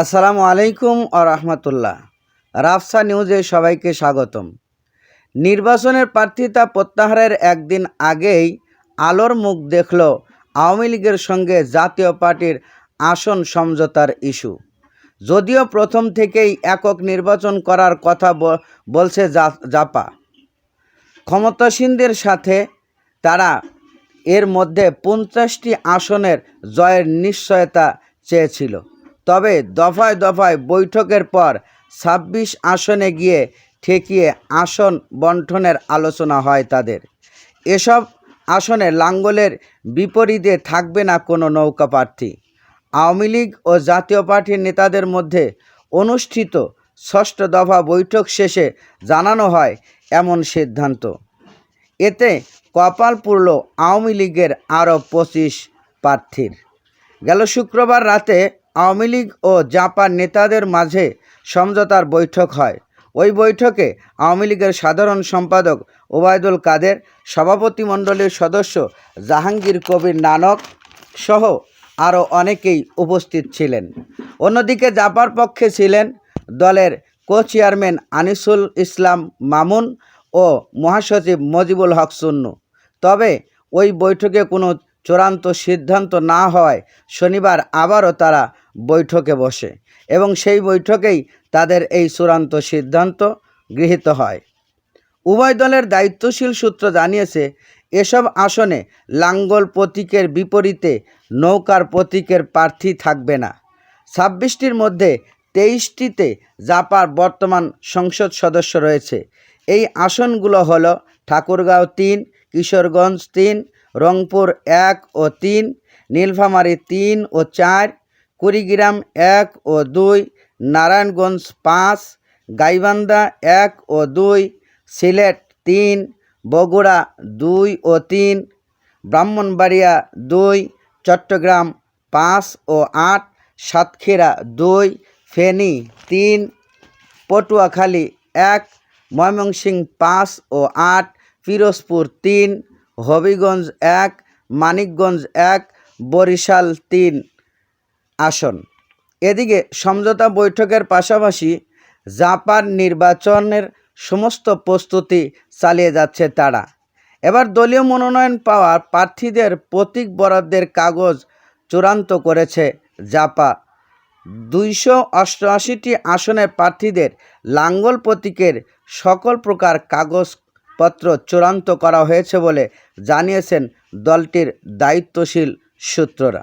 আসসালামু আলাইকুম ও রহমতুল্লাহ। রাফসা নিউজে সবাইকে স্বাগতম। নির্বাচনের প্রার্থিতা প্রত্যাহারের একদিন আগেই আলোর মুখ দেখল আওয়ামী লীগের সঙ্গে জাতীয় পার্টির আসন সমঝোতার ইস্যু। যদিও প্রথম থেকেই একক নির্বাচন করার কথা বলছে জাপা। ক্ষমতাসীনদের সাথে তারা এর মধ্যে পঞ্চাশটি আসনের জয়ের নিশ্চয়তা চেয়েছিল। তবে দফায় দফায় বৈঠকের পর ছাব্বিশ আসনে গিয়ে ঠেকিয়ে আসন বন্টনের আলোচনা হয় তাদের। এসব আসনে লাঙ্গলের বিপরীতে থাকবে না কোনো নৌকা প্রার্থী। আওয়ামী লীগ ও জাতীয় পার্টির নেতাদের মধ্যে অনুষ্ঠিত ষষ্ঠ দফা বৈঠক শেষে জানানো হয় এমন সিদ্ধান্ত। এতে কপাল পুরল আওয়ামী লীগের আরও পঁচিশ প্রার্থীর। গেল শুক্রবার রাতে আওয়ামী লীগ ও জাপান নেতাদের মাঝে সমঝোতার বৈঠক হয়। ওই বৈঠকে আওয়ামী লীগের সাধারণ সম্পাদক ওবায়দুল কাদের সভাপতিমণ্ডলীর সদস্য জাহাঙ্গীর কবির নানক সহ আরও অনেকেই উপস্থিত ছিলেন। অন্যদিকে জাপার পক্ষে ছিলেন দলের কো চেয়ারম্যান আনিসুল ইসলাম মামুন ও মহাসচিব মজিবুল হক সুন্নু। তবে ওই বৈঠকে কোনো চূড়ান্ত সিদ্ধান্ত না হওয়ায় শনিবার আবারও তারা বৈঠকে বসে এবং সেই বৈঠকেই তাদের এই চূড়ান্ত সিদ্ধান্ত গৃহীত হয়। উভয় দলের দায়িত্বশীল সূত্র জানিয়েছে, এসব আসনে লাঙ্গল প্রতীকের বিপরীতে নৌকার প্রতীকের প্রার্থী থাকবে না। ছাব্বিশটির মধ্যে তেইশটিতে জাপার বর্তমান সংসদ সদস্য রয়েছে। এই আসনগুলো হল ঠাকুরগাঁও তিন, কিশোরগঞ্জ তিন, রংপুর এক ও তিন, নীলফামারী তিন ও চার কুড়িগ্রাম এক ও দুই, নারায়ণগঞ্জ পাঁচ, গাইবান্ধা এক ও দুই, সিলেট তিন, বগুড়া দুই ও তিন, ব্রাহ্মণবাড়িয়া দুই, চট্টগ্রাম পাঁচ ও আট, সাতক্ষীরা দুই, ফেনী তিন, পটুয়াখালী এক, ময়মনসিংহ পাঁচ ও আট, পিরোজপুর তিন, হবিগঞ্জ এক, মানিকগঞ্জ এক, বরিশাল তিন। আসন। এদিকে সমঝোতা বৈঠকের পাশাপাশি জাপান নির্বাচনের সমস্ত প্রস্তুতি চালিয়ে যাচ্ছে তারা। এবার দলীয় মনোনয়ন পাওয়া প্রার্থীদের প্রতীক বরাদ্দের কাগজ চূড়ান্ত করেছে জাপা। দুইশো অষ্টআশিটি আসনের প্রার্থীদের লাঙ্গল প্রতীকের সকল প্রকার কাগজপত্র চূড়ান্ত করা হয়েছে বলে জানিয়েছেন দলটির দায়িত্বশীল সূত্ররা।